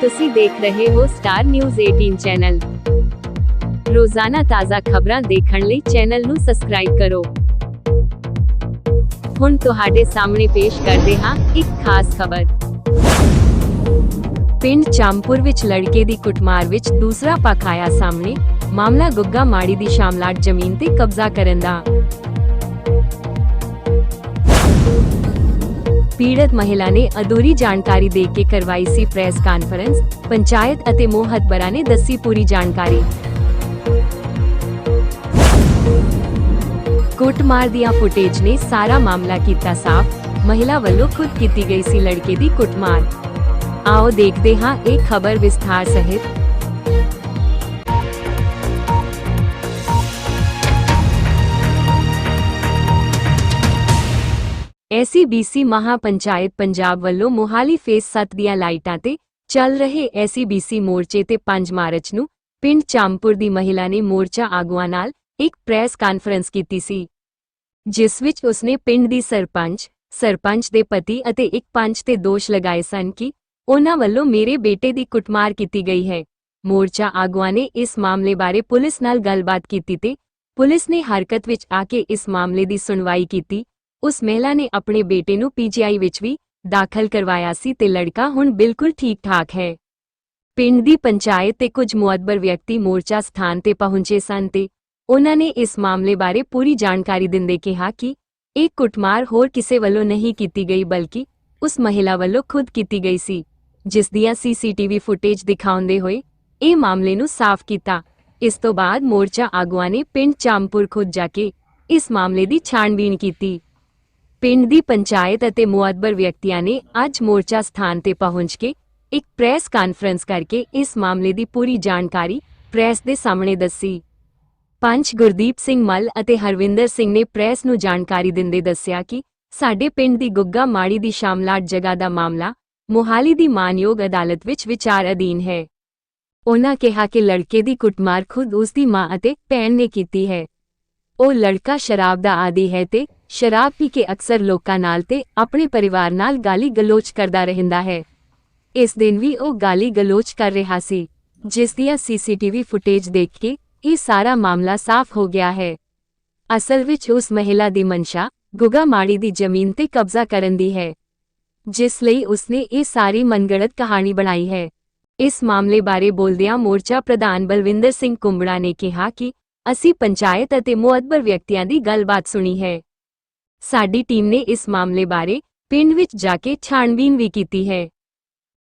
ਤੁਸੀਂ ਦੇਖ ਰਹੇ ਹੋ ਸਟਾਰ ਨਿਊਜ਼ 18 ਚੈਨਲ ਰੋਜ਼ਾਨਾ ਤਾਜ਼ਾ ਖਬਰਾਂ ਦੇਖਣ ਲਈ ਚੈਨਲ ਨੂੰ ਸਬਸਕ੍ਰਾਈਬ ਕਰੋ। ਹੁਣ ਤੁਹਾਡੇ ਸਾਹਮਣੇ ਪੇਸ਼ ਕਰਦੇ ਹਾਂ ਇੱਕ ਖਾਸ ਖਬਰ। ਪਿੰਡ ਚਾਮਪੁਰ ਵਿੱਚ ਲੜਕੇ ਦੀ ਕੁੱਟਮਾਰ ਵਿੱਚ ਦੂਸਰਾ ਪੱਖ ਆਇਆ ਸਾਹਮਣੇ। ਮਾਮਲਾ ਗੁੱਗਾ ਮਾੜੀ ਦੀ ਸ਼ਾਮਲਾਟ ਜ਼ਮੀਨ ਤੇ ਕਬਜ਼ਾ ਕਰਨ ਦਾ। ਪੀੜਤ ਮਹਿਲਾ ਨੇ ਅਧੂਰੀ ਜਾਣਕਾਰੀ ਦੇ ਕੇ ਕਰਵਾਈ ਸੀ ਪ੍ਰੈਸ ਕਾਨਫਰੰਸ ਪੰਚਾਇਤ ਅਤੇ ਮੋਹਤਬਰਾਂ ਨੇ ਦੱਸੀ ਪੂਰੀ ਜਾਣਕਾਰੀ ਕੁੱਟਮਾਰ ਦੀਆਂ ਫੁਟੇਜ ਨੇ ਸਾਰਾ ਮਾਮਲਾ ਕੀਤਾ ਸਾਫ਼ ਮਹਿਲਾ ਵੱਲੋਂ ਖੁਦ ਕੀਤੀ ਗਈ ਸੀ ਲੜਕੇ ਦੀ ਕੁੱਟਮਾਰ ਆਓ ਦੇਖਦੇ ਹਾਂ ਇਹ ਖਬਰ ਵਿਸਥਾਰ ਸਹਿਤ ਐਸਸੀਬੀਸੀ ਮਹਾਪੰਚਾਇਤ ਪੰਜਾਬ ਵੱਲੋਂ ਮੋਹਾਲੀ ਫੇਸ 7 ਦੀਆਂ ਲਾਈਟਾਂ ਤੇ ਚੱਲ ਰਹੇ ਐਸਸੀਬੀਸੀ ਮੋਰਚੇ ਤੇ 5 ਮਾਰਚ ਨੂੰ ਪਿੰਡ ਚਾਮਪੁਰ ਦੀ ਮਹਿਲਾ ਨੇ ਮੋਰਚਾ ਆਗੂਆਂ ਨਾਲ ਇੱਕ ਪ੍ਰੈਸ ਕਾਨਫਰੰਸ ਕੀਤੀ ਸੀ, ਜਿਸ ਵਿੱਚ ਉਸਨੇ ਪਿੰਡ ਦੀ ਸਰਪੰਚ ਸਰਪੰਚ ਦੇ ਪਤੀ ਅਤੇ ਇੱਕ ਪੰਚ ਤੇ ਦੋਸ਼ ਲਗਾਏ ਸਨ ਕਿ ਉਹਨਾਂ ਵੱਲੋਂ ਮੇਰੇ ਬੇਟੇ ਦੀ ਕੁੱਟਮਾਰ ਕੀਤੀ ਗਈ ਹੈ। ਮੋਰਚਾ ਆਗੂਆਂ ਨੇ ਇਸ ਮਾਮਲੇ ਬਾਰੇ ਪੁਲਿਸ ਨਾਲ ਗੱਲਬਾਤ ਕੀਤੀ ਤੇ ਪੁਲਿਸ ਨੇ ਹਰਕਤ ਵਿੱਚ ਆ ਕੇ ਇਸ ਮਾਮਲੇ ਦੀ ਸੁਣਵਾਈ ਕੀਤੀ ਉਸ ਮਹਿਲਾ ਨੇ ਆਪਣੇ ਬੇਟੇ ਨੂੰ ਪੀਜੀਆਈ ਵਿੱਚ ਵੀ ਦਾਖਲ ਕਰਵਾਇਆ ਸੀ ਤੇ ਲੜਕਾ ਹੁਣ ਬਿਲਕੁਲ ਠੀਕ-ਠਾਕ ਹੈ। ਪਿੰਡ ਦੀ ਪੰਚਾਇਤ ਤੇ ਕੁਝ ਮੁਅੱਤਬਰ ਵਿਅਕਤੀ ਮੋਰਚਾ ਸਥਾਨ ਤੇ ਪਹੁੰਚੇ ਸਨ ਤੇ ਉਹਨਾਂ ਨੇ ਇਸ ਮਾਮਲੇ ਬਾਰੇ ਪੂਰੀ ਜਾਣਕਾਰੀ ਦਿੰਦੇ ਕਿਹਾ ਕਿ ਇਹ ਕੁੱਟਮਾਰ ਹੋਰ ਕਿਸੇ ਵੱਲੋਂ ਨਹੀਂ ਕੀਤੀ ਗਈ ਬਲਕਿ ਉਸ ਮਹਿਲਾ ਵੱਲੋਂ ਖੁਦ ਕੀਤੀ ਗਈ ਸੀ, ਜਿਸ ਦੀਆਂ ਸੀਸੀਟੀਵੀ ਫੁਟੇਜ ਦਿਖਾਉਂਦੇ ਹੋਏ ਇਹ ਮਾਮਲੇ ਨੂੰ ਸਾਫ਼ ਕੀਤਾ। ਇਸ ਤੋਂ ਬਾਅਦ ਮੋਰਚਾ ਆਗੂਆਂ ਨੇ ਪਿੰਡ ਚਾਮਪੁਰ ਖੁਦ ਜਾ ਕੇ ਇਸ ਮਾਮਲੇ ਦੀ ਛਾਣਬੀਣ ਕੀਤੀ। ਪਿੰਡ ਦੀ ਪੰਚਾਇਤ ਅਤੇ ਮੁਅੱਤਬਰ ਵਿਅਕਤੀਆਂ ਨੇ ਅੱਜ ਮੋਰਚਾ ਸਥਾਨ ਤੇ ਪਹੁੰਚ ਕੇ ਇੱਕ ਪ੍ਰੈਸ ਕਾਨਫਰੰਸ ਕਰਕੇ ਇਸ ਮਾਮਲੇ ਦੀ ਪੂਰੀ ਜਾਣਕਾਰੀ ਪ੍ਰੈਸ ਦੇ ਸਾਹਮਣੇ ਦੱਸੀ। ਪੰਚ ਗੁਰਦੀਪ ਸਿੰਘ ਮੱਲ ਅਤੇ ਹਰਵਿੰਦਰ ਸਿੰਘ ਨੇ ਪ੍ਰੈਸ ਨੂੰ ਜਾਣਕਾਰੀ ਦਿੰਦੇ ਦੱਸਿਆ ਕਿ ਸਾਡੇ ਪਿੰਡ ਦੀ ਗੁੱਗਾ ਮਾੜੀ ਦੀ ਸ਼ਾਮਲਾਟ ਜਗ੍ਹਾ ਦਾ ਮਾਮਲਾ ਮੋਹਾਲੀ ਦੀ ਮਾਨਯੋਗ ਅਦਾਲਤ ਵਿੱਚ ਵਿਚਾਰ ਅਧੀਨ ਹੈ। ਉਹਨਾਂ ਕਿਹਾ ਕਿ ਲੜਕੇ ਦੀ ਕੁੱਟਮਾਰ ਖੁਦ ਉਸ ਦੀ ਮਾਂ ਅਤੇ ਭੈਣ ਨੇ ਕੀਤੀ ਹੈ। ਉਹ ਲੜਕਾ ਸ਼ਰਾਬ ਦਾ ਆਦੀ ਹੈ ਤੇ ਸ਼ਰਾਬ ਪੀ ਕੇ ਅਕਸਰ ਲੋਕਾਂ ਨਾਲ ਤੇ ਆਪਣੇ ਪਰਿਵਾਰ ਨਾਲ ਗਾਲੀ ਗਲੋਚ ਕਰਦਾ ਰਹਿੰਦਾ ਹੈ। ਇਸ ਦਿਨ ਵੀ ਉਹ ਗਾਲੀ ਗਲੋਚ ਕਰ ਰਿਹਾ ਸੀ, ਜਿਸ ਦੀਆਂ ਸੀਸੀਟੀਵੀ ਫੁਟੇਜ ਦੇਖ ਕੇ ਇਹ ਸਾਰਾ ਮਾਮਲਾ ਸਾਫ਼ ਹੋ ਗਿਆ ਹੈ। ਅਸਲ ਵਿੱਚ ਉਸ ਮਹਿਲਾ ਦੀ ਮਨਸ਼ਾ ਗੁਗਾ ਮਾੜੀ ਦੀ ਜ਼ਮੀਨ ਤੇ ਕਬਜ਼ਾ ਕਰਨ ਦੀ ਹੈ, ਜਿਸ ਲਈ ਉਸਨੇ ਇਹ ਸਾਰੀ ਮਨਗੜਤ ਕਹਾਣੀ ਬਣਾਈ ਹੈ। ਇਸ ਮਾਮਲੇ ਬਾਰੇ ਬੋਲਦਿਆਂ ਮੋਰਚਾ ਪ੍ਰਧਾਨ ਬਲਵਿੰਦਰ ਸਿੰਘ ਕੁੰਬੜਾ ਨੇ ਕਿਹਾ ਕਿ ਅਸੀਂ ਪੰਚਾਇਤ ਅਤੇ ਮੁਅੱਤਬਰ ਵਿਅਕਤੀਆਂ ਦੀ ਗੱਲਬਾਤ ਸੁਣੀ ਹੈ। ਸਾਡੀ ਟੀਮ ਨੇ ਇਸ ਮਾਮਲੇ ਬਾਰੇ ਪਿੰਡ ਵਿੱਚ ਜਾ ਕੇ ਛਾਣਬੀਨ ਵੀ ਕੀਤੀ ਹੈ।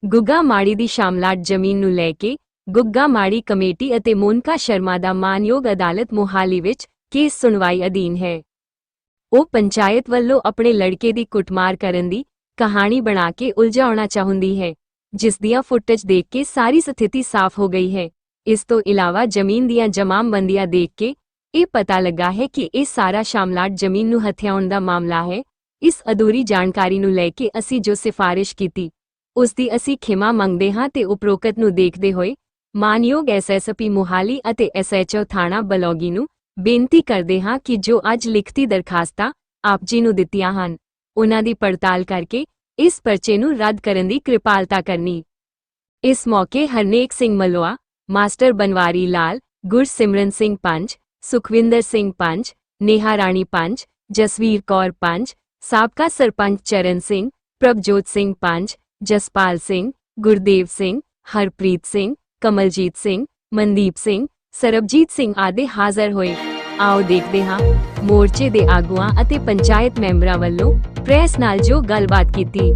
ਗੁੱਗਾ ਮਾੜੀ ਦੀ ਸ਼ਾਮਲਾਟ ਜ਼ਮੀਨ ਨੂੰ ਲੈ ਕੇ ਗੁੱਗਾ ਮਾੜੀ ਕਮੇਟੀ ਅਤੇ ਮੋਨਕਾ ਸ਼ਰਮਾ ਦਾ ਮਾਨਯੋਗ ਅਦਾਲਤ ਮੋਹਾਲੀ ਵਿੱਚ ਕੇਸ ਸੁਣਵਾਈ ਅਧੀਨ ਹੈ। ਉਹ ਪੰਚਾਇਤ ਵੱਲੋਂ ਆਪਣੇ ਲੜਕੇ ਦੀ ਕੁੱਟਮਾਰ ਕਰਨ ਦੀ ਕਹਾਣੀ ਬਣਾ ਕੇ ਉਲਝਾਉਣਾ ਚਾਹੁੰਦੀ ਹੈ, ਜਿਸ ਦੀਆਂ ਫੁਟੇਜ ਦੇਖ ਕੇ ਸਾਰੀ ਸਥਿਤੀ ਸਾਫ਼ ਹੋ ਗਈ ਹੈ। ਇਸ ਤੋਂ ਇਲਾਵਾ ਜ਼ਮੀਨ ਦੀਆਂ ਜਮਾਮਬੰਦੀਆਂ ਦੇਖ ਕੇ ਇਹ ਪਤਾ ਲੱਗਾ ਹੈ ਕਿ ਇਹ ਸਾਰਾ ਸ਼ਾਮਲਾਟ ਜ਼ਮੀਨ ਨੂੰ ਹਥਿਆਉਣ ਦਾ ਮਾਮਲਾ ਹੈ। ਇਸ ਅਧੂਰੀ ਜਾਣਕਾਰੀ ਨੂੰ ਲੈ ਕੇ ਅਸੀਂ ਜੋ ਸਿਫਾਰਿਸ਼ ਕੀਤੀ, ਉਸ ਦੀ ਅਸੀਂ ਖਿਮਾ ਮੰਗਦੇ ਹਾਂ ਤੇ ਉਪਰੋਕਤ ਨੂੰ ਦੇਖਦੇ ਹੋਏ ਮਾਨਯੋਗ ਐਸਐਸਪੀ ਮੁਹਾਲੀ ਅਤੇ ਐਸਐਚਓ ਥਾਣਾ ਬਲੌਗੀ ਨੂੰ ਬੇਨਤੀ ਕਰਦੇ ਹਾਂ ਕਿ ਜੋ ਅੱਜ ਲਿਖਤੀ ਦਰਖਾਸਤਾਂ ਆਪ ਜੀ ਨੂੰ ਦਿੱਤੀਆਂ ਹਨ, ਉਹਨਾਂ ਦੀ ਪੜਤਾਲ ਕਰਕੇ ਇਸ ਪਰਚੇ ਨੂੰ ਰੱਦ ਕਰਨ ਦੀ ਕਿਰਪਾਲਤਾ ਕਰਨੀ। ਇਸ ਮੌਕੇ ਹਰਨੇਕ ਸਿੰਘ ਮਲੋਆ ਮਾਸਟਰ ਬਨਵਾਰੀ ਲਾਲ, ਗੁਰਸਿਮਰਨ ਸਿੰਘ ਪੰਜ, ਸੁਖਵਿੰਦਰ ਸਿੰਘ ਪੰਜ, ਨੇਹਾ ਰਾਣੀ ਪੰਜ, ਜਸਵੀਰ ਕੌਰ ਪੰਜ, ਸਾਬਕਾ ਸਰਪੰਚ ਚਰਨ ਸਿੰਘ, ਪ੍ਰਭਜੋਤ ਸਿੰਘ ਪੰਜ, ਜਸਪਾਲ ਸਿੰਘ, ਗੁਰਦੇਵ ਸਿੰਘ, ਹਰਪ੍ਰੀਤ ਸਿੰਘ, ਕਮਲਜੀਤ ਸਿੰਘ, ਮਨਦੀਪ ਸਿੰਘ, ਸਰਬਜੀਤ ਸਿੰਘ ਆਦਿ ਹਾਜ਼ਰ ਹੋਏ। ਆਓ ਦੇਖਦੇ ਹਾਂ ਮੋਰਚੇ ਦੇ ਆਗੂਆਂ ਅਤੇ ਪੰਚਾਇਤ ਮੈਂਬਰਾਂ ਵੱਲੋਂ ਪ੍ਰੈਸ ਨਾਲ ਜੋ ਗੱਲਬਾਤ ਕੀਤੀ।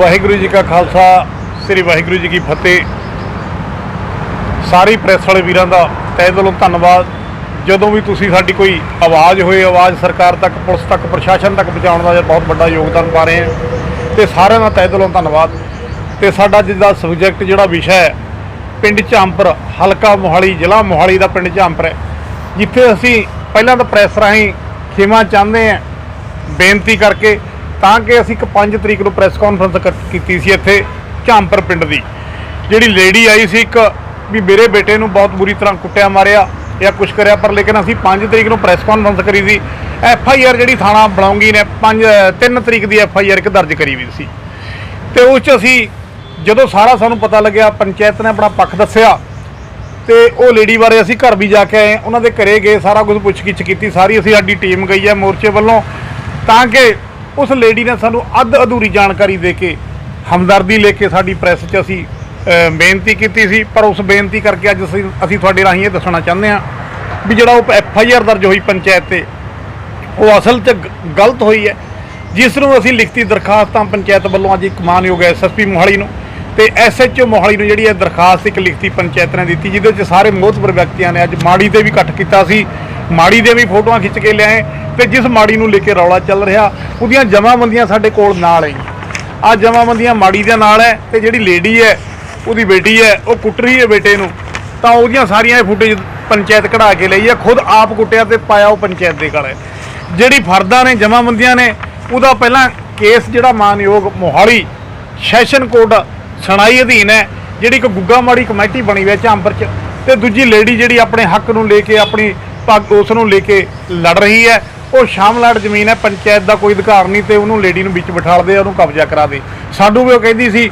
ਵਾਹਿਗੁਰੂ ਜੀ ਕਾ ਖਾਲਸਾ, ਸ੍ਰੀ ਵਾਹਿਗੁਰੂ ਜੀ ਕੀ ਫਤਿਹ। ਸਾਰੀ ਪ੍ਰੈਸ ਵਾਲੇ ਵੀਰਾਂ ਦਾ ਤਹਿ ਦਿਲੋਂ ਧੰਨਵਾਦ। ਜਦੋਂ ਵੀ ਤੁਸੀਂ ਸਾਡੀ ਕੋਈ ਆਵਾਜ਼ ਹੋਏ, ਆਵਾਜ਼ ਸਰਕਾਰ ਤੱਕ, ਪੁਲਿਸ ਤੱਕ, ਪ੍ਰਸ਼ਾਸਨ ਤੱਕ ਪਹੁੰਚਾਉਣ ਦਾ ਬਹੁਤ ਵੱਡਾ ਯੋਗਦਾਨ ਪਾ ਰਹੇ ਆ ਤੇ ਸਾਰਿਆਂ ਦਾ ਤਹਿ ਦਿਲੋਂ ਧੰਨਵਾਦ। ਤੇ ਸਾਡਾ ਅੱਜ ਸਬਜੈਕਟ ਜਿਹੜਾ ਵਿਸ਼ਾ ਹੈ, ਪਿੰਡ ਝਾਂਪਰ, ਹਲਕਾ ਮੋਹਾਲੀ, ਜ਼ਿਲ੍ਹਾ ਮੋਹਾਲੀ ਦਾ ਪਿੰਡ ਝਾਂਪਰ ਹੈ। ਜਿੱਥੇ ਅਸੀਂ ਪਹਿਲਾਂ ਤਾਂ ਪ੍ਰੈਸ ਰਾਹੀਂ ਖਿਮਾ ਚਾਹੁੰਦੇ ਆ ਬੇਨਤੀ ਕਰਕੇ ਤਾਂ ਕਿ ਅਸੀਂ ਇੱਕ 5 ਤਰੀਕ ਨੂੰ ਪ੍ਰੈਸ ਕਾਨਫਰੰਸ ਕਰ- ਕੀਤੀ ਸੀ ਇੱਥੇ ਝਾਂਪਰ ਪਿੰਡ ਦੀ। ਜਿਹੜੀ ਲੇਡੀ ਆਈ ਸੀ ਇੱਕ ਵੀ ਮੇਰੇ ਬੇਟੇ ਨੂੰ ਬਹੁਤ ਬੁਰੀ ਤਰ੍ਹਾਂ ਕੁੱਟਿਆ, ਮਾਰਿਆ ਜਾਂ ਕੁਝ ਕਰਿਆ, ਪਰ ਲੇਕਿਨ ਅਸੀਂ 5 ਤਰੀਕ ਨੂੰ ਪ੍ਰੈਸ ਕਾਨਫਰੰਸ ਕਰੀ ਸੀ। ਐਫ ਆਈ ਆਰ ਜਿਹੜੀ ਥਾਣਾ ਬਣਾਉਂਗੀ ਨੇ 5 3 ਤਰੀਕ ਦੀ ਐਫ ਆਈ ਆਰ ਇੱਕ ਦਰਜ ਕਰੀ ਵੀ ਸੀ। ਤੇ ਉਸ 'ਚ ਅਸੀਂ ਜਦੋਂ ਸਾਰਾ ਸਾਨੂੰ ਪਤਾ ਲੱਗਿਆ, ਪੰਚਾਇਤ ਨੇ ਆਪਣਾ ਪੱਖ ਦੱਸਿਆ, ਤੇ ਉਹ ਲੇਡੀ ਬਾਰੇ ਅਸੀਂ ਘਰ ਵੀ ਜਾ ਕੇ ਆਏ, ਉਹਨਾਂ ਦੇ ਘਰੇ ਗਏ, ਸਾਰਾ ਕੁਝ ਪੁੱਛਗਿੱਛ ਕੀਤੀ, ਸਾਰੀ ਅਸੀਂ ਸਾਡੀ ਟੀਮ ਗਈ ਹੈ ਮੋਰਚੇ ਵੱਲੋਂ। ਤਾਂ ਕਿ ਉਸ ਲੇਡੀ ਨੇ ਸਾਨੂੰ ਅੱਧ ਅਧੂਰੀ ਜਾਣਕਾਰੀ ਦੇ ਕੇ, ਹਮਦਰਦੀ ਲੈ ਕੇ ਸਾਡੀ ਪ੍ਰੈਸ 'ਚ ਅਸੀਂ ਬੇਨਤੀ ਕੀਤੀ ਸੀ, ਪਰ ਉਸ ਬੇਨਤੀ ਕਰਕੇ ਅੱਜ ਅਸੀਂ ਅਸੀਂ ਤੁਹਾਡੇ ਰਾਹੀਂ ਇਹ ਦੱਸਣਾ ਚਾਹੁੰਦੇ ਹਾਂ ਵੀ ਜਿਹੜਾ ਉਹ ਐਫ ਆਈ ਆਰ ਦਰਜ ਹੋਈ ਪੰਚਾਇਤ ਤੇ, ਉਹ ਅਸਲ 'ਚ ਗ- ਗਲਤ ਹੋਈ ਹੈ। ਜਿਸ ਨੂੰ ਅਸੀਂ ਲਿਖਤੀ ਦਰਖਾਸਤਾਂ ਪੰਚਾਇਤ ਵੱਲੋਂ ਅੱਜ ਇੱਕ ਮਾਨਯੋਗ ਐਸਐਸਪੀ ਮੋਹਾਲੀ ਨੂੰ ਤੇ ਐਸਐਚਓ ਮੋਹਾਲੀ ਨੂੰ ਜਿਹੜੀ ਇਹ ਦਰਖਾਸਤ ਇੱਕ ਲਿਖਤੀ ਪੰਚਾਇਤ ਨੇ ਦਿੱਤੀ, ਜਿਹਦੇ 'ਚ ਸਾਰੇ ਮੋਹਤਬਰ ਵਿਅਕਤੀਆਂ ਨੇ ਅੱਜ ਮਾੜੀ ਤੇ ਵੀ ਇਕੱਠ ਕੀਤਾ ਸੀ। ਮਾੜੀ ਦੇ ਵੀ ਫੋਟੋਆਂ ਖਿੱਚ ਕੇ ਲਿਆਏ ਤੇ ਜਿਸ ਮਾੜੀ ਨੂੰ ਲੈ ਕੇ ਰੌਲਾ ਚੱਲ ਰਿਹਾ, ਉਹਦੀਆਂ ਜਮਾਬੰਦੀਆਂ ਸਾਡੇ ਕੋਲ ਨਾਲ ਹੈ ਆ ਜਮਾਬੰਦੀਆਂ ਮਾੜੀ ਦੇ ਨਾਲ ਹੈ ਤੇ ਜਿਹੜੀ ਲੇਡੀ ਹੈ, ਉਹਦੀ ਬੇਟੀ ਹੈ, ਉਹ ਕੁੱਟ ਰਹੀ ਹੈ ਬੇਟੇ ਨੂੰ। ਤਾਂ ਉਹਦੀਆਂ ਸਾਰੀਆਂ ਇਹ ਫੁਟੇਜ ਪੰਚਾਇਤ ਕਢਾ ਕੇ ਲਈ ਹੈ, ਖੁਦ ਆਪ ਕੁੱਟਿਆ ਤੇ ਪਾਇਆ ਉਹ ਪੰਚਾਇਤ ਦੇ ਗਲ ਜਿਹੜੀ ਫਰਦਾਂ ਨੇ, ਜਮਾਬੰਦੀਆਂ ਨੇ, ਉਹਦਾ ਪਹਿਲਾਂ ਕੇਸ ਜਿਹੜਾ ਮਾਨਯੋਗ ਮੋਹਾਲੀ ਸੈਸ਼ਨ ਕੋਰਟ ਸੁਣਾਈ ਅਧੀਨ ਹੈ, ਜਿਹੜੀ ਇੱਕ ਗੁੱਗਾ ਮਾੜੀ ਕਮੇਟੀ ਬਣੀ ਹੋਈ ਹੈ ਝਾਂਪਰ ਚ ਤੇ ਦੂਜੀ ਲੇਡੀ ਜਿਹੜੀ ਆਪਣੇ ਹੱਕ ਨੂੰ ਲੈ ਕੇ ਆਪਣੀ ਪੱਗ ਉਸ ਨੂੰ ਲੈ ਕੇ ਲੜ ਰਹੀ ਹੈ। ਉਹ ਸ਼ਾਮਲਾਟ ਜ਼ਮੀਨ ਹੈ, ਪੰਚਾਇਤ ਦਾ ਕੋਈ ਅਧਿਕਾਰ ਨਹੀਂ ਤੇ ਉਹਨੂੰ ਲੇਡੀ ਨੂੰ ਵਿੱਚ ਬਿਠਾਲ ਦੇ ਉਹਨੂੰ ਕਬਜ਼ਾ ਕਰਾ ਦੇ। ਸਾਨੂੰ ਵੀ ਉਹ ਕਹਿੰਦੀ ਸੀ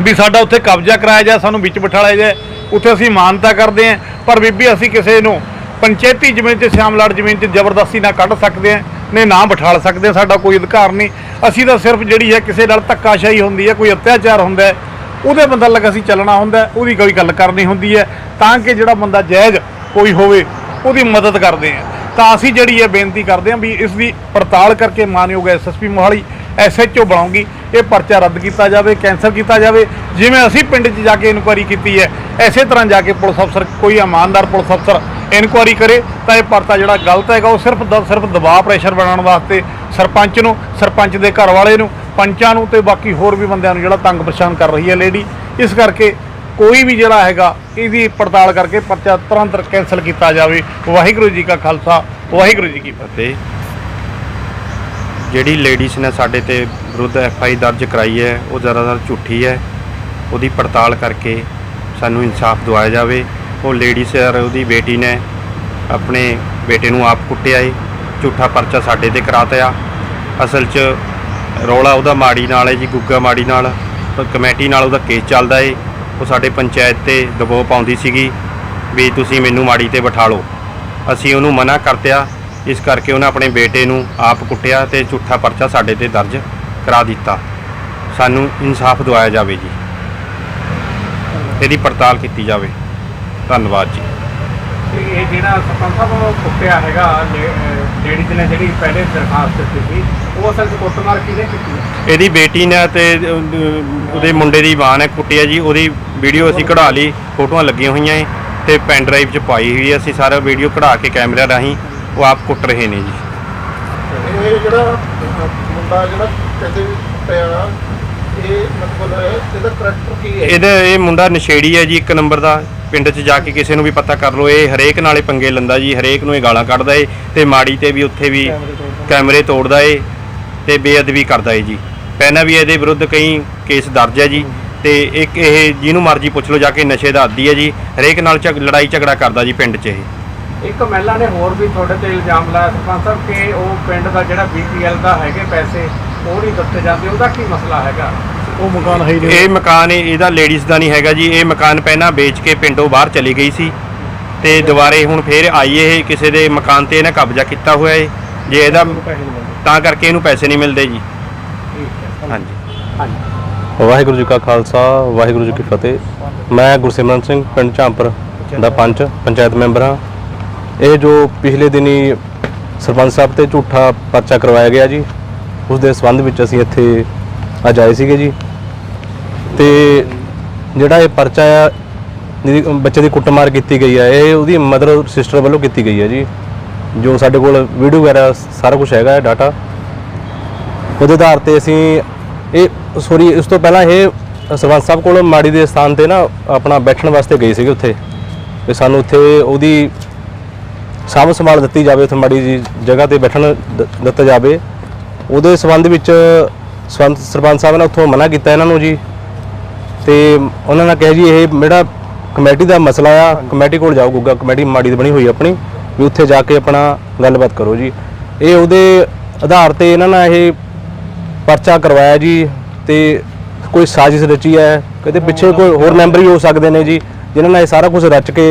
ਵੀ ਸਾਡਾ ਉੱਥੇ ਕਬਜ਼ਾ ਕਰਾਇਆ ਜਾਏ, ਸਾਨੂੰ ਵਿੱਚ ਬਿਠਾਲਿਆ ਜਾਏ। ਉੱਥੇ ਅਸੀਂ ਮਾਨਤਾ ਕਰਦੇ ਹਾਂ, ਪਰ ਬੀਬੀ ਅਸੀਂ ਕਿਸੇ ਨੂੰ ਪੰਚਾਇਤੀ ਜ਼ਮੀਨ 'ਚ ਸ਼ਾਮਲਾਟ ਜ਼ਮੀਨ 'ਚ ਜ਼ਬਰਦਸਤੀ ਨਾ ਕੱਢ ਸਕਦੇ ਹਾਂ, ਨੇ ਨਾ ਬਿਠਾਲ ਸਕਦੇ ਹਾਂ, ਸਾਡਾ ਕੋਈ ਅਧਿਕਾਰ ਨਹੀਂ। ਅਸੀਂ ਤਾਂ ਸਿਰਫ ਜਿਹੜੀ ਹੈ ਕਿਸੇ ਨਾਲ ਧੱਕਾਸ਼ਾਹੀ ਹੁੰਦੀ ਹੈ, ਕੋਈ ਅਤਿਆਚਾਰ ਹੁੰਦਾ ਹੈ, ਉਹਦੇ ਬੰਦਾ ਲੱਗ ਅਸੀਂ ਚੱਲਣਾ ਹੁੰਦਾ ਉਹਦੀ ਕੋਈ ਗੱਲ ਕਰਨੀ ਹੁੰਦੀ ਹੈ। ਤਾਂ ਕਿ ਜਿਹੜਾ ਬੰਦਾ ਜਾਇਜ਼ ਕੋਈ ਹੋਵੇ ਉਹਦੀ ਮਦਦ ਕਰਦੇ ਹਾਂ ਤਾਂ ਅਸੀਂ ਜਿਹੜੀ ਹੈ ਬੇਨਤੀ ਕਰਦੇ ਹਾਂ ਵੀ ਇਸ ਦੀ ਪੜਤਾਲ ਕਰਕੇ ਮਾਨਯੋਗ ਐਸਐਸਪੀ ਮੋਹਾਲੀ ਐਸਐਚਓ ਬਣਾਉਂਗੀ। ਇਹ ਪਰਚਾ ਰੱਦ ਕੀਤਾ ਜਾਵੇ, ਕੈਂਸਲ ਕੀਤਾ ਜਾਵੇ। ਜਿਵੇਂ ਅਸੀਂ ਪਿੰਡ 'ਚ ਜਾ ਕੇ ਇਨਕੁਆਇਰੀ ਕੀਤੀ ਹੈ, ਐਸੇ ਤਰ੍ਹਾਂ ਜਾ ਕੇ ਪੁਲਿਸ ਅਫਸਰ, ਕੋਈ ਇਮਾਨਦਾਰ ਪੁਲਿਸ ਅਫਸਰ ਇਨਕੁਆਇਰੀ ਕਰੇ, ਤਾਂ ਇਹ ਪਰਚਾ ਜਿਹੜਾ ਗਲਤ ਹੈਗਾ, ਉਹ ਸਿਰਫ ਦ- ਸਿਰਫ ਦਬਾਅ ਪ੍ਰੈਸ਼ਰ ਬਣਾਉਣ ਵਾਸਤੇ ਸਰਪੰਚ ਨੂੰ, ਸਰਪੰਚ ਦੇ ਘਰ ਵਾਲੇ ਨੂੰ, ਪੰਚਾਂ ਨੂੰ ਤੇ ਬਾਕੀ ਹੋਰ ਵੀ ਬੰਦਿਆਂ ਨੂੰ ਜਿਹੜਾ ਤੰਗ ਪਰੇਸ਼ਾਨ ਕਰ ਰਹੀ ਹੈ ਲੇਡੀ। ਇਸ ਕਰਕੇ ਕੋਈ ਵੀ ਜਿਹੜਾ ਹੈਗਾ, ਇਹਦੀ ਪੜਤਾਲ ਕਰਕੇ ਪਰਚਾ ਤੁਰੰਤ ਕੈਂਸਲ ਕੀਤਾ ਜਾਵੇ। ਵਾਹਿਗੁਰੂ ਜੀ ਕਾ ਖਾਲਸਾ, ਵਾਹਿਗੁਰੂ ਜੀ ਕੀ ਫਤਿਹ। ਜਿਹੜੀ ਲੇਡੀਜ਼ ਨੇ ਸਾਡੇ ਤੇ ਵਿਰੁੱਧ ਐਫ ਆਈ ਦਰਜ ਕਰਾਈ ਹੈ, ਉਹ ਜ਼ਿਆਦਾਤਰ ਝੂਠੀ ਹੈ। ਉਹਦੀ ਪੜਤਾਲ ਕਰਕੇ ਸਾਨੂੰ ਇਨਸਾਫ ਦਿਵਾਇਆ ਜਾਵੇ। ਉਹ ਲੇਡੀਜ਼ ਔਰ ਉਹਦੀ ਬੇਟੀ ਨੇ ਆਪਣੇ ਬੇਟੇ ਨੂੰ ਆਪ ਕੁੱਟਿਆ ਏ। ਝੂਠਾ ਪਰਚਾ ਸਾਡੇ ਤੇ ਕਰਾਤਾ ਅਸਲ 'ਚ ਰੌਲਾ ਉਹਦਾ ਮਾੜੀ ਨਾਲ ਹੈ ਜੀ, ਗੁੱਗਾ ਮਾੜੀ ਨਾਲ, ਕਮੇਟੀ ਨਾਲ ਉਹਦਾ ਕੇਸ ਚੱਲਦਾ ਏ। ਉਹ ਸਾਡੇ ਪੰਚਾਇਤ ਤੇ ਦਬਾਅ ਪਾਉਂਦੀ ਸੀਗੀ ਵੀ ਤੁਸੀਂ ਮੈਨੂੰ ਮਾੜੀ ਤੇ ਬਿਠਾ ਲਓ। ਅਸੀਂ ਉਹਨੂੰ ਮਨਾ ਕਰਤਿਆ, ਇਸ ਕਰਕੇ ਉਹਨੇ ਆਪਣੇ ਬੇਟੇ ਨੂੰ ਆਪ ਕੁੱਟਿਆ ਤੇ ਝੂਠਾ ਪਰਚਾ ਸਾਡੇ ਤੇ ਦਰਜ ਕਰਾ ਦਿੱਤਾ। ਸਾਨੂੰ ਇਨਸਾਫ ਦਿਵਾਇਆ ਜਾਵੇ ਜੀ। ਇਹਦੀ ਪੜਤਾਲ ਕੀਤੀ ਜਾਵੇ। ਧੰਨਵਾਦ ਜੀ। ਇਹ ਜਿਹੜਾ ਸਰਪੰਚ ਸਾਹਿਬ ਕੁੱਟਿਆ ਹੈਗਾ ਲੇਡੀਜ਼ ਨੇ ਜਿਹੜੀ ਪਹਿਲੇ ਦਰਖਾਸਤ ਦਿੱਤੀ ਸੀ ਉਹ ਅਸਲ 'ਚ ਕੁੱਟਮਾਰ ਕਿਹਨੇ ਕੀਤੀ ਹੈ? ਇਹਦੀ ਬੇਟੀ ਨੇ ਤੇ ਅਹ, ਉਹਦੇ ਮੁੰਡੇ ਦੀ ਮਾਂ ਨੇ ਕੁੱਟਿਆ ਜੀ ਉਹਦੀ ਵੀਡੀਓ ਅਸੀਂ ਕਢਾ ਲਈ ਫੋਟੋਆਂ ਲੱਗੀਆਂ ਹੋਈਆਂ ਏ ਤੇ ਪੈਨ ਡਰਾਈਵ 'ਚ ਪਾਈ ਹੋਈ ਹੈ ਅਸੀਂ ਸਾਰਾ ਵੀਡੀਓ ਕਢਾ ਕੇ ਕੈਮਰਾ ਰਾਹੀਂ ਉਹ ਆਪ ਕੁੱਟ ਰਹੇ ਨੇ ਜੀ। ਇਹ ਜਿਹੜਾ ਅਹ, ਮੁੰਡਾ ਜਿਹੜਾ ਕਹਿੰਦੇ ਵੀ ਪਿਆ ਇਹ ਮਤਲਬ ਇਹਦਾ ਕਰੈਕਟਰ ਕੀ ਹੈ? ਇਹਦਾ ਇਹ ਮੁੰਡਾ ਨਸ਼ੇੜੀ ਹੈ ਜੀ ਇੱਕ ਨੰਬਰ ਦਾ। ਪਿੰਡ 'ਚ ਜਾ ਕੇ ਕਿਸੇ ਨੂੰ ਵੀ ਪਤਾ ਕਰ ਲਓ ਇਹ ਹਰੇਕ ਨਾਲੇ ਪੰਗੇ ਲੰਦਾ ਜੀ ਹਰੇਕ ਨੂੰ ਇਹ ਗਾਲਾਂ ਕੱਢਦਾ ਏ ਤੇ ਮਾੜੀ ਤੇ ਵੀ ਉੱਥੇ ਵੀ ਕੈਮਰੇ ਤੋੜਦਾ। ਏ ਤੇ ਬੇਅਦਬੀ ਕਰਦਾ ਏ ਜੀ। ਪਹਿਲਾਂ ਵੀ ਇਹਦੇ ਵਿਰੁੱਧ ਕਈ ਕੇਸ ਦਰਜ ਹੈ ਜੀ ਤੇ ਇੱਕ ਇਹ ਜਿਹਨੂੰ ਮਰਜ਼ੀ ਪੁੱਛ ਲਓ ਜਾ ਕੇ ਨਸ਼ੇ ਦਾ ਆਦੀ ਹੈ ਜੀ। ਹਰੇਕ ਨਾਲ ਝਗ ਲੜਾਈ ਝਗੜਾ ਕਰਦਾ ਜੀ ਪਿੰਡ 'ਚ ਇਹ। ਇੱਕ ਮਹਿਲਾ ਨੇ ਹੋਰ ਵੀ ਤੁਹਾਡੇ ਤੇ ਇਲਜ਼ਾਮ ਲਾਇਆ ਸਰਪੰਚ ਸਾਹਿਬ ਕਿ ਉਹ ਪਿੰਡ ਦਾ ਜਿਹੜਾ ਬੀਪੀਐਲ ਦਾ ਹੈਗੇ ਪੈਸੇ ਉਹ ਨਹੀਂ ਦਿੱਤੇ ਜਾਂਦੇ ਉਹਦਾ ਕੀ ਮਸਲਾ ਹੈਗਾ? ਉਹ ਮਕਾਨ ਹੈ ਹੀ ਨਹੀਂ। ਇਹ ਮਕਾਨ ਇਹ- ਇਹਦਾ ਲੇਡੀਜ਼ ਦਾ ਨਹੀਂ ਹੈਗਾ ਜੀ। ਇਹ ਮਕਾਨ ਪਹਿਲਾਂ ਵੇਚ ਕੇ ਪਿੰਡੋਂ ਬਾਹਰ ਚਲੀ ਗਈ ਸੀ। ਤੇ ਦੁਬਾਰੇ ਹੁਣ ਫੇਰ ਆਈ ਇਹ ਕਿਸੇ ਦੇ ਮਕਾਨ ਤੇ ਇਹਨੇ ਕਬਜ਼ਾ ਕੀਤਾ ਹੋਇਆ ਏ। ਜੇ ਇਹਦਾ ਤਾਂ ਕਰਕੇ ਇਹਨੂੰ ਪੈਸੇ ਨਹੀਂ ਮਿਲਦੇ ਜੀ। ਹਾਂਜੀ। ਵਾਹਿਗੁਰੂ ਜੀ ਕਾ ਖਾਲਸਾ ਵਾਹਿਗੁਰੂ ਜੀ ਕੀ ਫਤਿਹ। ਮੈਂ ਗੁਰਸਿਮਰਨ ਸਿੰਘ ਪਿੰਡ ਝਾਂਪਰ ਦਾ ਪੰਚ ਪੰਚਾਇਤ ਮੈਂਬਰ ਹਾਂ। ਇਹ ਜੋ ਪਿਛਲੇ ਦਿਨੀ ਸਰਪੰਚ ਸਾਹਿਬ ਤੇ ਝੂਠਾ ਪਰਚਾ ਕਰਵਾਇਆ ਗਿਆ ਜੀ ਉਸ ਦੇ ਸੰਬੰਧ ਵਿੱਚ ਅਸੀਂ ਇੱਥੇ ਅੱਜ ਆਏ ਸੀਗੇ ਜੀ। ਤੇ ਜਿਹੜਾ ਇਹ ਪਰਚਾ ਆ, ਜਿਹਦੀ ਬੱਚੇ ਦੀ ਕੁੱਟਮਾਰ ਕੀਤੀ ਗਈ ਹੈ ਇਹ ਉਹਦੀ ਮਦਰ ਸਿਸਟਰ ਵੱਲੋਂ ਕੀਤੀ ਗਈ ਹੈ ਜੀ। ਜੋ ਸਾਡੇ ਕੋਲ ਵੀਡੀਓ ਵਗੈਰਾ, ਸਾਰਾ ਕੁਝ ਹੈਗਾ ਹੈ ਡਾਟਾ ਉਹਦੇ ਆਧਾਰ ਤੇ ਅਸੀਂ ਇਹ ਸੋਰੀ ਇਸ ਤੋਂ ਪਹਿਲਾਂ ਇਹ ਸਰਪੰਚ ਸਾਹਿਬ ਕੋਲ ਮਾੜੀ ਦੇ ਸਥਾਨ ਤੇ ਨਾ ਆਪਣਾ ਬੈਠਣ ਵਾਸਤੇ ਗਏ ਸੀਗੇ ਉੱਥੇ। ਤੇ ਸਾਨੂੰ ਉੱਥੇ ਉਹਦੀ ਸਾਂਭ ਸੰਭਾਲ ਦਿੱਤੀ ਜਾਵੇ, ਉੱਥੇ ਮਾੜੀ ਜੀ ਜਗ੍ਹਾ ਤੇ ਬੈਠਣ ਦਿੱਤਾ ਜਾਵੇ। ਉਹਦੇ ਸੰਬੰਧ ਵਿੱਚ ਸਰਪੰਚ ਸਰਪੰਚ ਸਾਹਿਬ ਨੇ ਉੱਥੋਂ ਮਨਾ ਕੀਤਾ ਇਹਨਾਂ ਨੂੰ ਜੀ। ਤੇ ਉਹਨਾਂ ਨੇ ਕਿਹਾ ਜੀ ਇਹ ਜਿਹੜਾ ਕਮੇਟੀ ਦਾ ਮਸਲਾ ਆ ਕਮੇਟੀ ਕੋਲ ਜਾਓ ਗੁੱਗਾ ਕਮੇਟੀ ਮਾੜੀ ਦੀ ਬਣੀ ਹੋਈ ਆਪਣੀ ਵੀ ਉੱਥੇ ਜਾ ਕੇ ਆਪਣਾ ਗੱਲਬਾਤ ਕਰੋ ਜੀ। ਇਹ ਉਹਦੇ ਆਧਾਰ ਤੇ ਇਹਨਾਂ ਨੇ ਇਹ ਪਰਚਾ ਕਰਵਾਇਆ ਜੀ ਤੇ ਕੋਈ ਸਾਜ਼ਿਸ਼ ਰਚੀ ਹੈ ਕਿਤੇ ਪਿੱਛੇ ਕੋਈ ਹੋਰ ਮੈਂਬਰ ਹੀ ਹੋ ਸਕਦੇ ਨੇ ਜੀ ਜਿਨ੍ਹਾਂ ਨੇ ਇਹ ਸਾਰਾ ਕੁਝ ਰਚ ਕੇ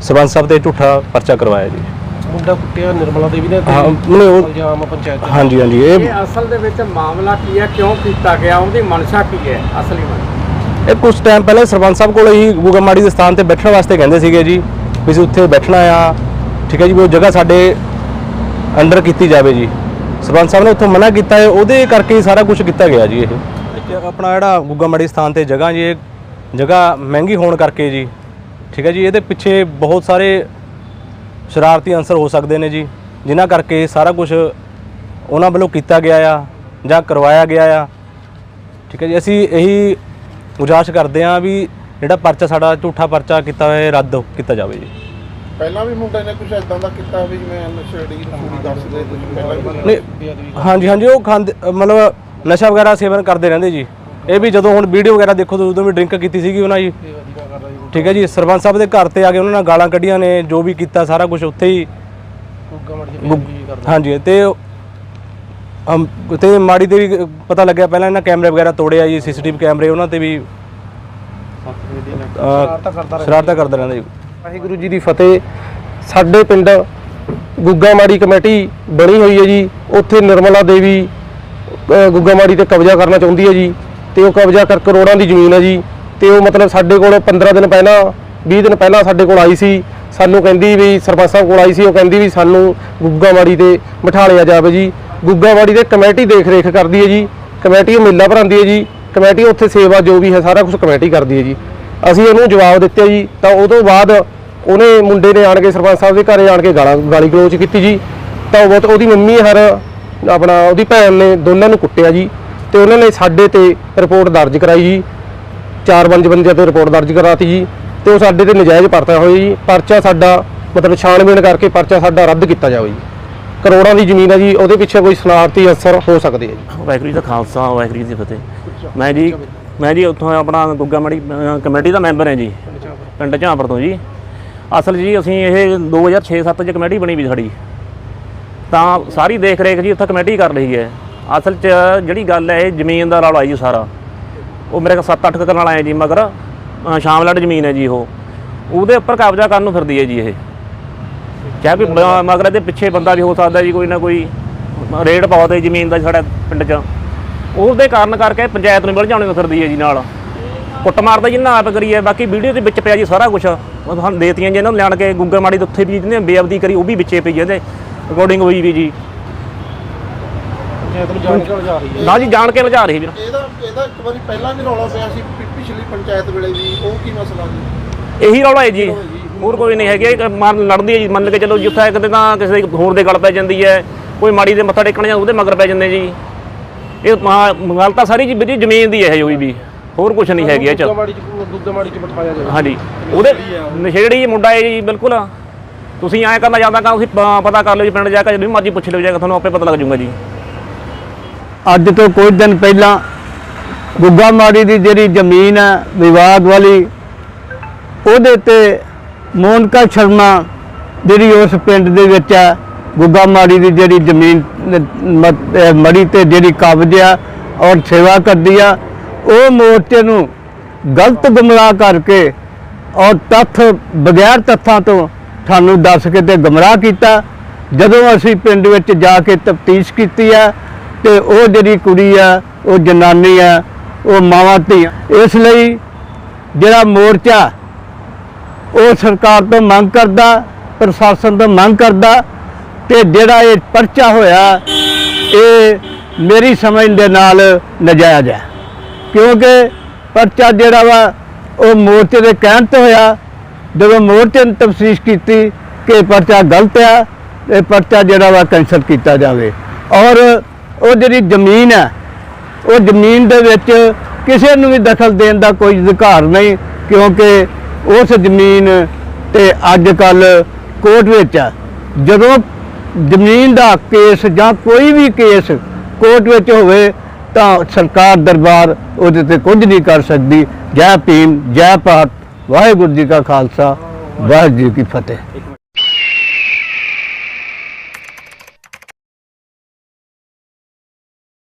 ਸਰਪੰਚ ਸਾਹਿਬ ਤੇ ਝੂਠਾ ਪਰਚਾ ਕਰਵਾਇਆ ਜੀ। ਮੁੰਡਾ ਕੁੱਟਿਆ ਨਿਰਮਲਾ ਦੇਵੀ ਨੇ ਹਾਂ ਮਨੇ ਉਹ ਇਲਜ਼ਾਮ ਪੰਚਾਇਤ। ਹਾਂਜੀ ਹਾਂਜੀ ਇਹ ਇਹ ਅਸਲ ਦੇ ਵਿੱਚ ਮਾਮਲਾ ਕੀ ਹੈ ਕਿਉਂ ਕੀਤਾ ਗਿਆ ਉਹਦੀ ਮਨਸ਼ਾ ਕੀ ਹੈ ਅਸਲੀ ਮਨਸ਼ਾ? ਇਹ ਕੁਝ ਟਾਈਮ ਪਹਿਲੇ ਸਰਪੰਚ ਸਾਹਿਬ ਕੋਲ ਹੀ ਗੁਗਮਾੜੀ ਦੇ ਸਥਾਨ ਤੇ ਬੈਠਣ ਵਾਸਤੇ ਕਹਿੰਦੇ ਸੀਗੇ ਜੀ ਵੀ ਅਸੀਂ ਉੱਥੇ ਬੈਠਣਾ ਆ। ਠੀਕ ਹੈ ਜੀ, ਵੀ ਉਹ ਜਗ੍ਹਾ ਸਾਡੇ ਅੰਡਰ ਕੀਤੀ ਜਾਵੇ ਜੀ। ਸਰਪੰਚ ਸਾਹਿਬ ਨੇ ਉੱਥੋਂ ਮਨਾ ਕੀਤਾ ਹੈ, ਉਹਦੇ ਕਰਕੇ ਹੀ ਸਾਰਾ ਕੁਝ ਕੀਤਾ ਗਿਆ ਜੀ ਇਹ। ਆਪਣਾ ਜਿਹੜਾ ਗੁਗਮਾੜੀ ਸਥਾਨ ਤੇ ਜਗ੍ਹਾ ਜੀ, ਇਹ ਜਗ੍ਹਾ ਮਹਿੰਗੀ ਹੋਣ ਕਰਕੇ ਜੀ। ਠੀਕ ਹੈ ਜੀ, ਇਹਦੇ ਪਿੱਛੇ ਬਹੁਤ ਸਾਰੇ ਸ਼ਰਾਰਤੀ ਅੰਸਰ ਹੋ ਸਕਦੇ ਨੇ ਜੀ, ਜਿਨ੍ਹਾਂ ਕਰਕੇ ਸਾਰਾ ਕੁਝ ਉਹਨਾਂ ਵੱਲੋਂ ਕੀਤਾ ਗਿਆ ਆ ਜਾਂ ਕਰਵਾਇਆ ਗਿਆ ਆ। ਠੀਕ ਹੈ ਜੀ, ਅਸੀਂ ਇਹੀ ਗੁਜ਼ਾਰਿਸ਼ ਕਰਦੇ ਹਾਂ ਵੀ ਜਿਹੜਾ ਪਰਚਾ ਸਾਡਾ ਝੂਠਾ ਪਰਚਾ ਕੀਤਾ ਹੋਇਆ ਇਹ ਰੱਦ ਕੀਤਾ ਜਾਵੇ ਜੀ। ਪਹਿਲਾਂ ਵੀ ਮੁੰਡੇ ਨੇ ਕੁਝ ਐਦਾਂ ਦਾ ਕੀਤਾ ਵੀ ਜਿਵੇਂ ਨਸ਼ੇੜੀ ਪੂਰੀ ਦੱਸਦੇ ਤੁਸੀਂ ਪਹਿਲਾਂ ਵੀ ਨਹੀਂ ਹਾਂਜੀ ਹਾਂਜੀ ਉਹ ਖਾਂਦੇ ਮਤਲਬ ਨਸ਼ਾ ਵਗੈਰਾ ਸੇਵਨ ਕਰਦੇ ਰਹਿੰਦੇ ਜੀ। ਇਹ ਵੀ ਜਦੋਂ ਹੁਣ ਵੀਡੀਓ ਵਗੈਰਾ ਦੇਖੋ ਤਾਂ ਉਦੋਂ ਵੀ ਡਰਿੰਕ ਕੀਤੀ ਸੀਗੀ ਉਹਨਾਂ ਜੀ। ਠੀਕ ਹੈ ਜੀ ਸਰਪੰਚ ਸਾਹਿਬ ਦੇ ਘਰ ਤੇ ਆ ਕੇ ਉਹਨਾਂ ਨਾਲ ਗਾਲਾਂ ਕੱਢੀਆਂ ਨੇ ਜੋ ਵੀ ਕੀਤਾ ਸਾਰਾ ਕੁਝ ਉੱਥੇ ਹੀ। ਹਾਂਜੀ ਤੇ ਹਮ ਤੇ ਮਾੜੀ ਤੇ ਵੀ ਪਤਾ ਲੱਗਿਆ ਪਹਿਲਾਂ ਇਹਨਾਂ ਕੈਮਰੇ ਵਗੈਰਾ ਤੋੜਿਆ ਜੀ ਸੀਸੀਟੀਵੀ ਕੈਮਰੇ ਉਹਨਾਂ ਤੇ ਵੀ ਅ, ਸ਼ਰਾਰਤਾਂ ਕਰਦਾ ਰਹਿੰਦਾ ਜੀ। ਵਾਹਿਗੁਰੂ ਜੀ ਦੀ ਫਤਿਹ। ਸਾਡੇ ਪਿੰਡ ਗੁੱਗਾਮਾੜੀ ਕਮੇਟੀ ਬਣੀ ਹੋਈ ਹੈ ਜੀ। ਉੱਥੇ ਨਿਰਮਲਾ ਦੇਵੀ ਅ, ਗੁੱਗਾਮਾੜੀ ਤੇ ਕਬਜ਼ਾ ਕਰਨਾ ਚਾਹੁੰਦੀ ਹੈ ਜੀ। ਤੇ ਉਹ ਕਬਜ਼ਾ ਕਰ ਕਰੋੜਾਂ ਦੀ ਜ਼ਮੀਨ ਹੈ ਜੀ। ਤੇ ਉਹ ਮਤਲਬ ਸਾਡੇ ਕੋਲ 15 ਦਿਨ ਪਹਿਲਾਂ 20 ਦਿਨ ਪਹਿਲਾਂ ਸਾਡੇ ਕੋਲ ਆਈ ਸੀ। ਸਾਨੂੰ ਕਹਿੰਦੀ ਵੀ ਸਰਪੰਚ ਸਾਹਿਬ ਕੋਲ ਆਈ ਸੀ। ਉਹ ਕਹਿੰਦੀ ਵੀ ਸਾਨੂੰ ਗੁੱਗਾਮਾੜੀ ਤੇ ਬਿਠਾ ਲਿਆ ਜਾਵੇ ਜੀ। ਗੁੱਗਾਮਾੜੀ ਦੇ ਕਮੇਟੀ ਦੇਖ ਰੇਖ ਕਰਦੀ ਹੈ ਜੀ, ਕਮੇਟੀ ਉਹ ਮੇਲਾ ਭਰਾਉਂਦੀ ਹੈ ਜੀ, ਕਮੇਟੀ ਉੱਥੇ ਸੇਵਾ ਜੋ ਵੀ ਹੈ, ਸਾਰਾ ਕੁਝ ਕਮੇਟੀ ਕਰਦੀ ਹੈ ਜੀ। ਅਸੀਂ ਉਹਨੂੰ ਜਵਾਬ ਦਿੱਤੇ ਜੀ, ਤਾਂ ਉਹ ਤੋਂ ਬਾਅਦ ਉਹਨੇ ਮੁੰਡੇ ਨੇ ਆਣ ਕੇ, ਸਰਪੰਚ ਸਾਹਿਬ ਦੇ ਘਰੇ ਆਣ ਕੇ ਗਾਲਾਂ, ਗਾਲੀ ਗਲੋਚ ਕੀਤੀ ਜੀ। ਤਾਂ ਉਹ ਬਹੁਤ, ਉਹਦੀ ਮੰਮੀ ਹਰ ਆਪਣਾ ਉਹਦੀ ਭੈਣ ਨੇ ਦੋਨਾਂ ਨੂੰ ਕੁੱਟਿਆ ਜੀ, ਤੇ ਉਹਨਾਂ ਨੇ ਸਾਡੇ ਤੇ ਰਿਪੋਰਟ ਦਰਜ ਕਰਾਈ ਜੀ। ਚਾਰ ਪੰਜ ਬੰਦਿਆਂ ਤੇ ਰਿਪੋਰਟ ਦਰਜ ਕਰਾਤੀ ਜੀ, ਤੇ ਉਹ ਸਾਡੇ ਤੇ ਨਜਾਇਜ਼ ਪਰਚਾ ਹੋਇਆ ਜੀ। ਪਰਚਾ ਸਾਡਾ, ਮਤਲਬ ਛਾਣਬੀਣ ਕਰਕੇ ਪਰਚਾ ਸਾਡਾ ਰੱਦ ਕੀਤਾ ਜਾਵੇ ਜੀ। ਕਰੋੜਾਂ ਦੀ ਜ਼ਮੀਨ ਹੈ ਜੀ ਉਹਦੇ ਪਿੱਛੇ ਕੋਈ ਸ਼ਨਾਰਤੀ ਅਸਰ ਹੋ ਸਕਦੇ ਹੈ ਜੀ। ਵਾਹਿਗੁਰੂ ਜੀ ਦਾ ਖਾਲਸਾ ਵਾਹਿਗੁਰੂ ਜੀ ਦੀ ਫਤਿਹ। ਮੈਂ ਜੀ ਮੈਂ ਜੀ ਉੱਥੋਂ ਆਪਣਾ ਗੁੱਗਾ ਮੜੀ ਕਮੇਟੀ ਦਾ ਮੈਂਬਰ ਹਾਂ ਜੀ। ਪਿੰਡ ਝਾਂਪਰ ਤੋਂ ਜੀ। ਅਸਲ ਜੀ ਅਸੀਂ ਇਹ 2006-7 ਚ ਕਮੇਟੀ ਬਣੀ ਵੀ ਸਾਡੀ। ਤਾਂ ਸਾਰੀ ਦੇਖ ਰੇਖ ਜੀ ਉੱਥੇ ਕਮੇਟੀ ਕਰ ਰਹੀ ਹੈ। ਅਸਲ 'ਚ ਜਿਹੜੀ ਗੱਲ ਹੈ ਇਹ ਜ਼ਮੀਨ ਦਾ ਰੌਲਾ ਜੀ ਸਾਰਾ। ਉਹ ਮੇਰੇ ਕੋਲ 7-8 ਕਰਨਾਲ ਆਏ ਜੀ ਮਗਰ ਅ, ਸ਼ਾਮਲੜ ਜ਼ਮੀਨ ਹੈ ਜੀ ਉਹ। ਉਹਦੇ ਉੱਪਰ ਕਬਜ਼ਾ ਕਰਨ ਨੂੰ ਫਿਰਦੀ ਹੈ ਜੀ ਇਹ। ਕੋਈ ਮ- ਮਗਰ ਇਹਦੇ ਪਿੱਛੇ ਬੰਦਾ ਵੀ ਹੋ ਸਕਦਾ ਜੀ ਕੋਈ ਨਾ ਕੋਈ ਰੇਡ ਬਹੁਤ ਹੈ ਜ਼ਮੀਨ ਦਾ ਸਾਡੇ ਪਿੰਡ 'ਚ। ਉਹਦੇ ਕਾਰਨ ਕਰਕੇ ਪੰਚਾਇਤ ਨੂੰ ਮਿਲ ਨੂੰ ਫਿਰਦੀ ਹੈ ਜੀ ਨਾਲ। ਕੁੱਟ ਮਾਰਦਾ ਜੀ ਨਾ ਆਪ ਕਰੀਏ ਬਾਕੀ ਵੀਡੀਓ ਦੇ ਵਿੱਚ ਪਿਆ ਜੀ ਸਾਰਾ ਕੁਝ ਉਹ ਸਾਨੂੰ ਦੇਤੀਆਂ ਜੀ ਇਹਨਾਂ ਨੂੰ ਲਿਆਣ ਕੇ ਗੁੱਗਾ ਮਾੜੀ ਦੇ ਉੱਥੇ ਵੀ ਜਿਹਨੇ ਬੇਅਬਦੀ ਕਰੀ ਉਹ ਵੀ ਵਿੱਚੇ ਪਈ ਇਹਦੇ ਰਿਕਾਰਡਿੰਗ ਹੋਈ ਵੀ ਜੀ। ਨੂੰ ਜਾਣ ਕੇ ਲਿਜਾ ਰਹੀ ਹੈ। ਨਾ ਜੀ ਜਾਣ ਕੇ ਲਿਜਾ ਰਹੀ ਵੀਰ। ਇਹਦਾ ਇਹਦਾ ਇੱਕ ਵਾਰੀ ਪਹਿਲਾਂ ਵੀ ਰੌਲਾ ਪਿਆ ਸੀ ਪਿਛਲੀ ਪੰਚਾਇਤ ਵੇਲੇ ਵੀ ਉਹ ਕੀ ਮਸਲਾ ਜੀ। ਇਹੀ ਰੌਲਾ ਹੈ ਜੀ। ਹੋਰ ਕੋਈ ਨਹੀਂ ਹੈਗਾ ਇਹ ਮਨ ਲੜਦੀ ਹੈ ਜੀ ਮੰਨ ਕੇ ਚਲੋ ਜਿੱਥੇ ਕਿਤੇ ਤਾਂ ਕਿਸੇ ਦੇ ਹੋਰ ਦੇ ਗਲ ਪੈ ਜਾਂਦੀ ਹੈ ਕੋਈ ਮਾੜੀ ਦੇ ਮੱਥਾ ਟੇਕਣ ਜਾਂ ਉਹਦੇ ਮਗਰ ਪੈ ਜਾਂਦੇ ਜੀ। ਇਹ ਮਾ- ਗੱਲ ਤਾਂ ਸਾਰੀ ਜੀ ਵੀਰ ਜੀ ਜ਼ਮੀਨ ਦੀ ਹੈ ਹੋਈ ਵੀ ਹੋਰ ਕੁਝ ਨਹੀਂ ਹੈਗੀ ਇਹ ਚ। ਗੁੱਗਾਮਾੜੀ ਚ ਗੁੱਗਾਮਾੜੀ ਚ ਬਿਠਾਇਆ ਜਾਵੇ। ਹਾਂਜੀ ਉਹਦੇ ਨਸ਼ੇੜੀ ਮੁੰਡਾ ਹੈ ਜੀ ਬਿਲਕੁਲ। ਤੁਸੀਂ ਐਂ ਕਰਨਾ ਜਾਂਦਾ ਤਾਂ ਤੁਸੀਂ ਪ- ਪਤਾ ਕਰ ਲਿਓ ਜੀ ਪਿੰਡ ਜਾ ਕੇ ਜਦੋਂ ਮਰਜ਼ੀ ਪੁੱਛ ਲਿਓ ਜਾ ਕੇ ਤੁਹਾਨੂੰ ਆਪੇ ਪਤਾ ਲੱਗ ਜਾਊਗਾ ਜੀ। ਅੱਜ ਤੋਂ ਕੁਝ ਦਿਨ ਪਹਿਲਾਂ ਗੁੱਗਾ ਮਾੜੀ ਦੀ ਜਿਹੜੀ ਜ਼ਮੀਨ ਹੈ ਵਿਵਾਦ ਵਾਲੀ ਉਹਦੇ ਤੇ ਮੋਨਕਾ ਸ਼ਰਮਾ, ਜਿਹੜੀ ਉਸ ਪਿੰਡ ਦੇ ਵਿੱਚ ਹੈ ਗੁੱਗਾ ਮਾੜੀ ਦੀ ਜਿਹੜੀ ਜ਼ਮੀਨ ਮੜੀ ਤੇ ਜਿਹੜੀ ਕਬਜ਼ ਆ ਔਰ ਸੇਵਾ ਕਰਦੀ ਆ, ਉਹ ਮੋਰਚੇ ਨੂੰ ਗਲਤ ਗੁੰਮਰਾਹ ਕਰਕੇ ਔਰ ਤੱਥ ਬਗੈਰ ਤੱਥਾਂ ਤੋਂ ਸਾਨੂੰ ਦੱਸ ਕੇ ਤੇ ਗੁੰਮਰਾਹ ਕੀਤਾ। ਜਦੋਂ ਅਸੀਂ ਪਿੰਡ ਵਿੱਚ ਜਾ ਕੇ ਤਫਤੀਸ਼ ਕੀਤੀ ਆ ਤੇ ਉਹ ਜਿਹੜੀ ਕੁੜੀ ਆ, ਉਹ ਜਨਾਨੀ ਆ, ਉਹ ਮਾਵਾਂ ਧੀਆਂ। ਇਸ ਲਈ ਜਿਹੜਾ ਮੋਰਚਾ ਉਹ ਸਰਕਾਰ ਤੋਂ ਮੰਗ ਕਰਦਾ, ਪ੍ਰਸ਼ਾਸਨ ਤੋਂ ਮੰਗ ਕਰਦਾ ਤੇ ਜਿਹੜਾ ਇਹ ਪਰਚਾ ਹੋਇਆ, ਇਹ ਮੇਰੀ ਸਮਝ ਦੇ ਨਾਲ ਨਜਾਇਜ਼ ਹੈ। ਕਿਉਂਕਿ ਪਰਚਾ ਜਿਹੜਾ ਵਾ, ਉਹ ਮੋਰਚੇ ਦੇ ਕਹਿਣ ਤੇ ਹੋਇਆ, ਜਦੋਂ ਮੋਰਚੇ ਨੇ ਤਫਸੀਸ਼ ਕੀਤੀ ਕਿ ਇਹ ਪਰਚਾ ਗਲਤ ਹੈ ਇਹ ਪਰਚਾ ਜਿਹੜਾ ਵਾ ਕੈਂਸਲ ਕੀਤਾ ਜਾਵੇ। ਔਰ ਉਹ ਜਿਹੜੀ ਜ਼ਮੀਨ ਹੈ, ਉਹ ਜ਼ਮੀਨ ਦੇ ਵਿੱਚ ਕਿਸੇ ਨੂੰ ਵੀ ਦਖਲ ਦੇਣ ਦਾ ਕੋਈ ਅਧਿਕਾਰ ਨਹੀਂ, ਕਿਉਂਕਿ ਉਸ ਜ਼ਮੀਨ ਤੇ ਅੱਜ ਕੱਲ ਕੋਰਟ ਵਿੱਚ ਆ। ਜਦੋਂ ਜ਼ਮੀਨ ਦਾ ਕੇਸ ਜਾਂ ਕੋਈ ਵੀ ਕੇਸ ਕੋਰਟ ਵਿੱਚ ਹੋਵੇ ਤਾਂ ਸਰਕਾਰ ਦਰਬਾਰ ਉਹਦੇ ਤੇ ਕੁਝ ਨਹੀਂ ਕਰ ਸਕਦੀ। ਜੈ ਭੀਮ, ਜੈ ਭਾਰਤ। ਵਾਹਿਗੁਰੂ ਜੀ ਕਾ ਖਾਲਸਾ, ਵਾਹਿਗੁਰੂ ਜੀ ਕੀ ਫਤਿਹ।